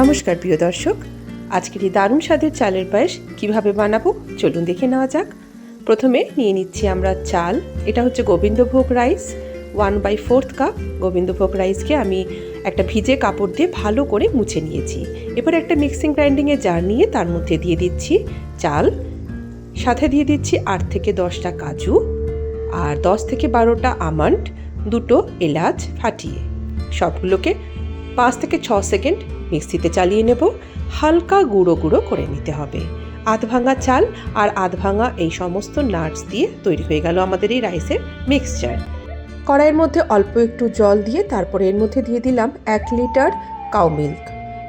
নমস্কার প্রিয় দর্শক। আজকের এই দারুণ স্বাদের চালের পায়েস কীভাবে বানাবো চলুন দেখে নেওয়া যাক। প্রথমে নিয়ে নিচ্ছি আমরা চাল। এটা হচ্ছে Gobindobhog rice. One by fourth cup Gobindobhog রাইসকে আমি একটা ভিজে কাপড় দিয়ে ভালো করে মুছে নিয়েছি। এবার একটা মিক্সিং গ্রাইন্ডিংয়ে জার নিয়ে তার মধ্যে দিয়ে দিচ্ছি চাল। সাথে দিয়ে দিচ্ছি আট থেকে দশটা কাজু আর দশ থেকে বারোটা আমন্ড, দুটো এলাচ ফাটিয়ে। সবগুলোকে পাঁচ থেকে ছ সেকেন্ড মিক্সিতে চালিয়ে নেব। হালকা গুঁড়ো গুঁড়ো করে নিতে হবে। আধ ভাঙা চাল আর আধ ভাঙা এই সমস্ত নাটস দিয়ে তৈরি হয়ে গেল আমাদের এই রাইসের মিক্সচার। কড়াইয়ের মধ্যে অল্প একটু জল দিয়ে তারপরে এর মধ্যে দিয়ে দিলাম এক লিটার কাউ মিল্ক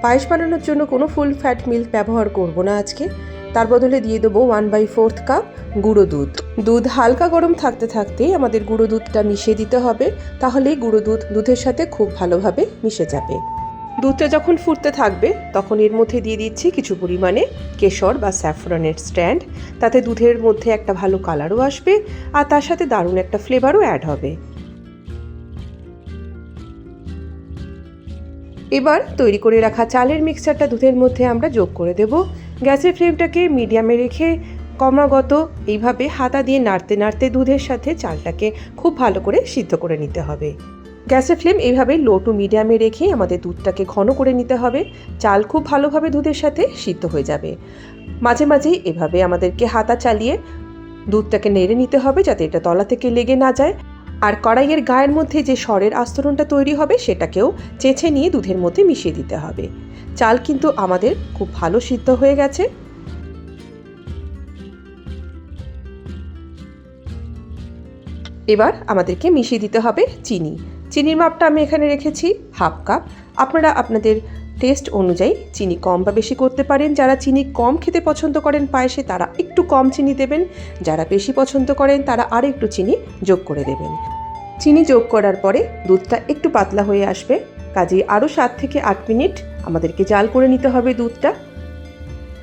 পায়েস বানানোর জন্য কোনো ফুল ফ্যাট মিল্ক ব্যবহার করব না আজকে। তার বদলে দিয়ে দেবো ওয়ান বাই ফোর্থ কাপ গুঁড়ো দুধ। দুধ হালকা গরম থাকতে থাকতেই আমাদের গুঁড়ো দুধটা মিশিয়ে দিতে হবে। তাহলেই গুঁড়ো দুধ দুধের সাথে খুব ভালোভাবে মিশে যাবে। দুধটা যখন ফুটতে থাকবে, তখন এর মধ্যে দিয়ে দিচ্ছি কিছু পরিমাণে কেশর বা স্যাফরনের স্ট্যান্ড। তাতে দুধের মধ্যে একটা ভালো কালারও আসবে আর তার সাথে দারুণ একটা ফ্লেভারও অ্যাড হবে। এবার তৈরি করে রাখা চালের মিক্সারটা দুধের মধ্যে আমরা যোগ করে দেব। গ্যাসের ফ্লেমটাকে মিডিয়ামে রেখে ক্রমাগত এইভাবে হাতা দিয়ে নাড়তে নাড়তে দুধের সাথে চালটাকে খুব ভালো করে সিদ্ধ করে নিতে হবে। গ্যাসের ফ্লেম এইভাবে লো টু মিডিয়ামে রেখে আমাদের দুধটাকে ঘন করে নিতে হবে। চাল খুব ভালোভাবে দুধের সাথে সিদ্ধ হয়ে যাবে। মাঝে মাঝেই এভাবে আমাদেরকে হাতা চালিয়ে দুধটাকে নেড়ে নিতে হবে যাতে এটা তলা থেকে লেগে না যায়। আর কড়াইয়ের গায়ের মধ্যে যে স্বরের আস্তরণটা তৈরি হবে সেটাকেও চেঁচে নিয়ে দুধের মধ্যে মিশিয়ে দিতে হবে। চাল কিন্তু আমাদের খুব ভালো সিদ্ধ হয়ে গেছে। এবার আমাদেরকে মিশিয়ে দিতে হবে চিনি। চিনির মাপটা আমি এখানে রেখেছি হাফ কাপ আপনারা আপনাদের টেস্ট অনুযায়ী চিনি কম বা বেশি করতে পারেন। যারা চিনি কম খেতে পছন্দ করেন পায়েসে, তারা একটু কম চিনি দেবেন। যারা বেশি পছন্দ করেন, তারা আর একটু চিনি যোগ করে দেবেন। চিনি যোগ করার পরে দুধটা একটু পাতলা হয়ে আসবে। কাজেই আরও সাত থেকে আট মিনিট আমাদেরকে জাল করে নিতে হবে দুধটা।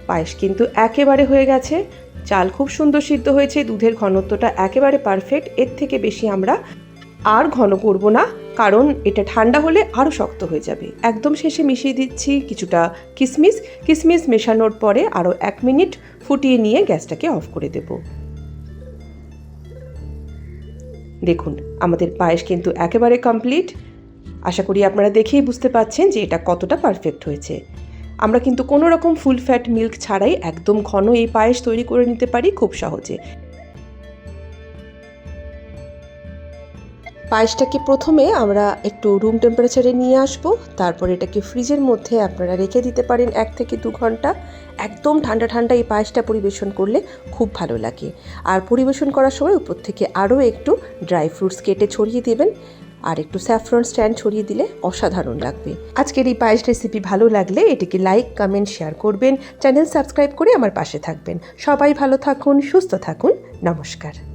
পায়েস কিন্তু একেবারে হয়ে গেছে। চাল খুব সুন্দর সিদ্ধ হয়েছে। দুধের ঘনত্বটা একেবারে পারফেক্ট এর থেকে বেশি আমরা আর ঘন করব না, কারণ এটা ঠান্ডা হলে আরও শক্ত হয়ে যাবে। একদম শেষে মিশিয়ে দিচ্ছি কিছুটা কিশমিশ কিশমিশ মেশানোর পরে আরও এক মিনিট ফুটিয়ে নিয়ে গ্যাসটাকে অফ করে দেব। দেখুন, আমাদের পায়েস কিন্তু একেবারে কমপ্লিট। আশা করি আপনারা দেখেই বুঝতে পাচ্ছেন যে এটা কতটা পারফেক্ট হয়েছে। আমরা কিন্তু কোনো রকম ফুল ফ্যাট মিল্ক ছাড়াই একদম ঘন এই পায়েস তৈরি করে নিতে পারি খুব সহজে। পায়েসটাকে প্রথমে আমরা একটু রুম টেম্পারেচারে নিয়ে আসব? তারপর এটাকে ফ্রিজের মধ্যে আপনারা রেখে দিতে পারেন এক থেকে দু ঘণ্টা। একদম ঠান্ডা ঠান্ডা এই পায়েসটা পরিবেশন করলে খুব ভালো লাগে। আর পরিবেশন করার সময় উপর থেকে আরও একটু ড্রাই ফ্রুটস কেটে ছড়িয়ে দেবেন। আর একটু স্যাফরন স্ট্যান্ড ছড়িয়ে দিলে অসাধারণ লাগবে। আজকের এই পায়েস রেসিপি ভালো লাগলে এটিকে লাইক কমেন্ট শেয়ার করবেন। চ্যানেল সাবস্ক্রাইব করে আমার পাশে থাকবেন। সবাই ভালো থাকুন, সুস্থ থাকুন। নমস্কার।